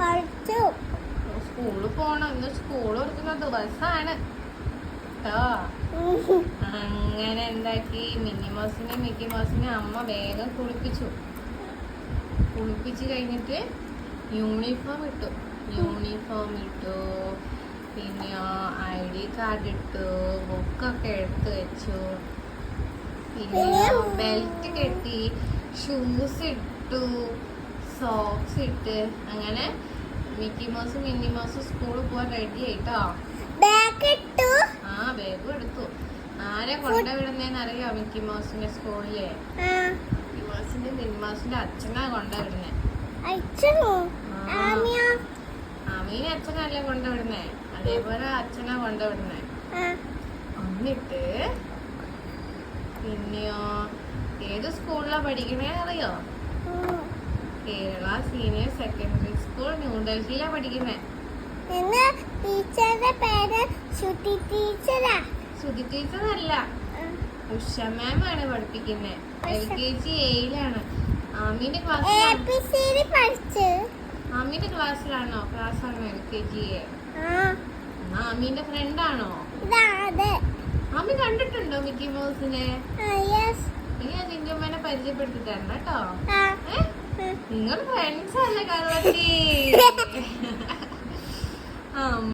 കളിച്ചു സ്കൂളിൽ പോണം. ഇന്ന് സ്കൂൾ തുറക്കുന്ന ദിവസമാണ് കേട്ടോ അങ്ങനെ എന്താക്കി? മിന്നി മോസിനെ മിക്കി മോസിനെ അമ്മ വേഗം കുളിപ്പിച്ചു. കുളിപ്പിച്ച് കഴിഞ്ഞിട്ട് യൂണിഫോം ഇട്ടു. യൂണിഫോം ഇട്ടു. പിന്നെ ഐ ഡി കാർഡ് ഇട്ടു. ബുക്കൊക്കെ എടുത്തു വെച്ചു. പിന്നെ ബെൽറ്റ് കെട്ടി. ഷൂസ് ഇട്ടു. സോക്സ് ഇട്ട് അങ്ങനെ മിക്കി മൗസും മിന്നി മൗസും സ്കൂളിൽ പോവാൻ റെഡി ആയിട്ടോ? ആ ബാഗും എടുത്തു. ആരെ കൊണ്ടുവിടുന്നേന്ന് അറിയോ മിക്കി മൗസിന്റെ സ്കൂളിലെ? മിക്കി മൗസിന്റെ മിന്നി മൗസിന്റെ അച്ഛനാ കൊണ്ടുവിടുന്നേ അയച്ചു ആ. ആമിയോ? അമീനെ അച്ഛനല്ലേ കൊണ്ടുവിടുന്നേ അതേപോലെ അച്ഛനാ കൊണ്ടുവിടുന്നേ ആ. എന്നിട്ട് പിന്നെയോ? ഏത് സ്കൂളിലാ പഠിക്കണേ അറിയോ? സീനിയർ സെക്കൻഡറി സ്കൂൾ ന്യൂഡൽഹിയിലാണ് പഠിക്കുന്നേ. ഇന്ന് ടീച്ചറുടെ പേര് ശ്രുതി ടീച്ചറാ? ശ്രുതി ടീച്ചർ അല്ല ഉഷ മാം ആണ് പഠിപ്പിക്കുന്നത് എൽ കെ ജി എയിലാണ് ആമീന്റെ പഠിച്ചു? ആമീന്റെ ക്ലാസ്സിലാണോ ക്ലാസ് ആണോ എൽ കെ ജി എ. ആമീന്റെ ഫ്രണ്ട് ആണോ? അത്. ആമി കണ്ടിട്ടുണ്ടോ മിക്കി മൗസിനെ? ഇനി ഞാൻ ചിഞ്ചുമ്മനെ പരിചയപ്പെടുത്തി തരണം കേട്ടോ. നിങ്ങൾ ഫ്രണ്ട്സ് അല്ലേ കറുവത്തി ആ